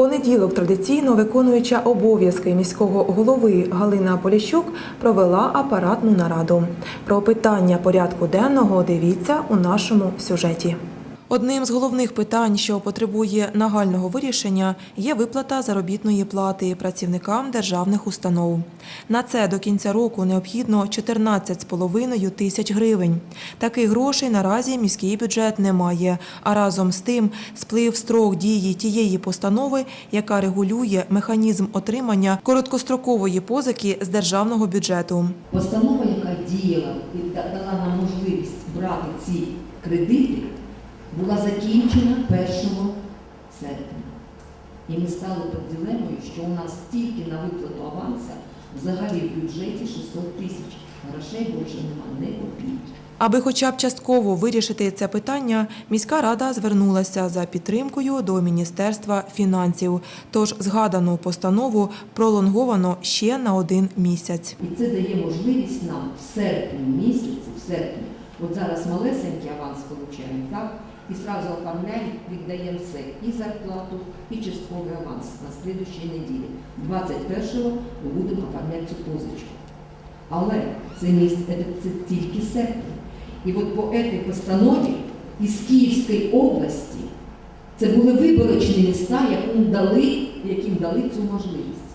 Понеділок традиційно виконуюча обов'язки міського голови Галина Поліщук провела апаратну нараду. Про питання порядку денного дивіться у нашому сюжеті. Одним з головних питань, що потребує нагального вирішення, є виплата заробітної плати працівникам державних установ. На це до кінця року необхідно 14,5 тисяч гривень. Таких грошей наразі міський бюджет не має. А разом з тим сплив строк дії тієї постанови, яка регулює механізм отримання короткострокової позики з державного бюджету. Постанова, яка діяла і дала нам можливість брати ці кредити, була закінчена 1 серпня. І ми стали під дилемою, що у нас тільки на виплату аванса взагалі в бюджеті 600 тисяч. Грошей більше немає, не копійки. Аби хоча б частково вирішити це питання, міська рада звернулася за підтримкою до Міністерства фінансів. Тож згадану постанову пролонговано ще на один місяць. І це дає можливість нам в серпні місяці, в серпні, от зараз малесенький аванс получаємо, так? І зразу оформляємо, віддаємо все, і зарплату, і частковий аванс на слідущій неділі. 21-го ми будемо оформляти цю позичку. Але це місце це, це тільки серпень. І от по цій постанові із Київської області це були виборочні міста, яким дали, яким дали цю можливість.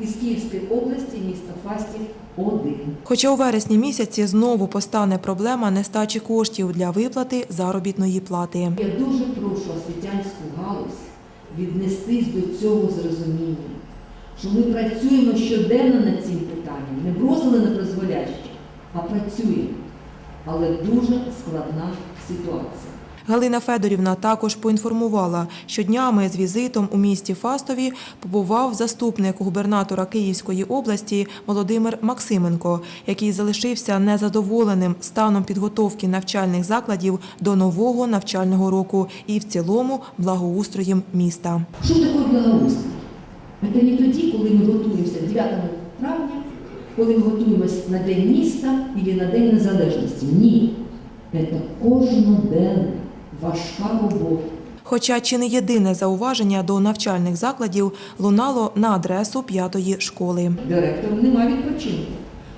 Із Київської області місто Фастів один. Хоча у вересні місяці знову постане проблема нестачі коштів для виплати заробітної плати. Я дуже прошу освітянську галузь віднестись до цього з розумінням, що ми працюємо щоденно над цим питанням, не бросили на призволяще, а працюємо. Але дуже складна ситуація. Галина Федорівна також поінформувала, що днями з візитом у місті Фастові побував заступник губернатора Київської області Володимир Максименко, який залишився незадоволеним станом підготовки навчальних закладів до нового навчального року і в цілому благоустроєм міста. Що таке благоустрій? Це не тоді, коли ми готуємося 9 травня, коли ми готуємося на День міста або на День Незалежності. Ні. Це кожноденна, важка робота. Хоча чи не єдине зауваження до навчальних закладів лунало на адресу п'ятої школи. Директору немає відпочинку.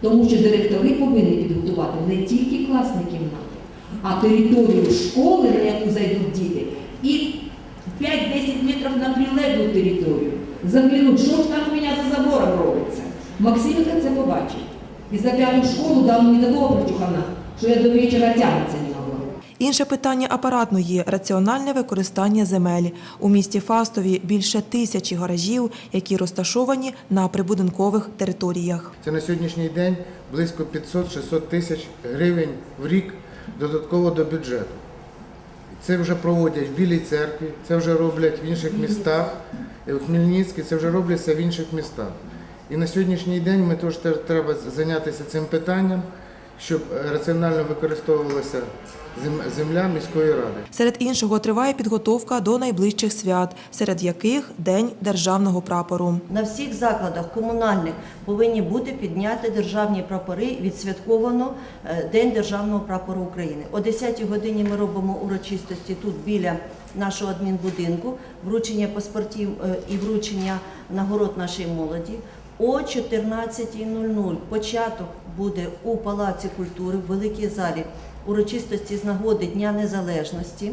Тому що директори повинні підготувати не тільки класні кімнати, а територію школи, на яку зайдуть діти, і 5-10 метрів на прилеглу територію. Заглянуть, що ж там у мене за забором робиться. Максимка це побачить. І за п'яту школу дав мені такого прочухана, що я до вечора тягнутися не могла. Інше питання апаратної раціональне використання земель. У місті Фастові більше тисячі гаражів, які розташовані на прибудинкових територіях. Це на сьогоднішній день близько 500-600 тисяч гривень в рік додатково до бюджету. Це вже проводять в Білій церкві, це вже роблять в інших містах, і у Хмельницькій, це вже робляться в інших містах. І на сьогоднішній день ми теж те- треба зайнятися цим питанням, щоб е, раціонально використовувалася зем- земля міської ради. Серед іншого триває підготовка до найближчих свят, серед яких День державного прапору. На всіх закладах комунальних повинні бути підняти державні прапори. Відсвятковано е, День державного прапору України. О 10 годині ми робимо урочистості тут біля нашого адмінбудинку, вручення паспортів е, і вручення нагород нашій молоді. О 14.00 початок буде у Палаці культури в великій залі урочистості з нагоди Дня Незалежності.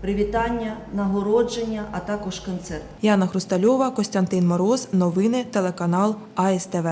Привітання, нагородження, а також концерт. Яна Хрустальова, Костянтин Мороз. Новини телеканал АСТВ.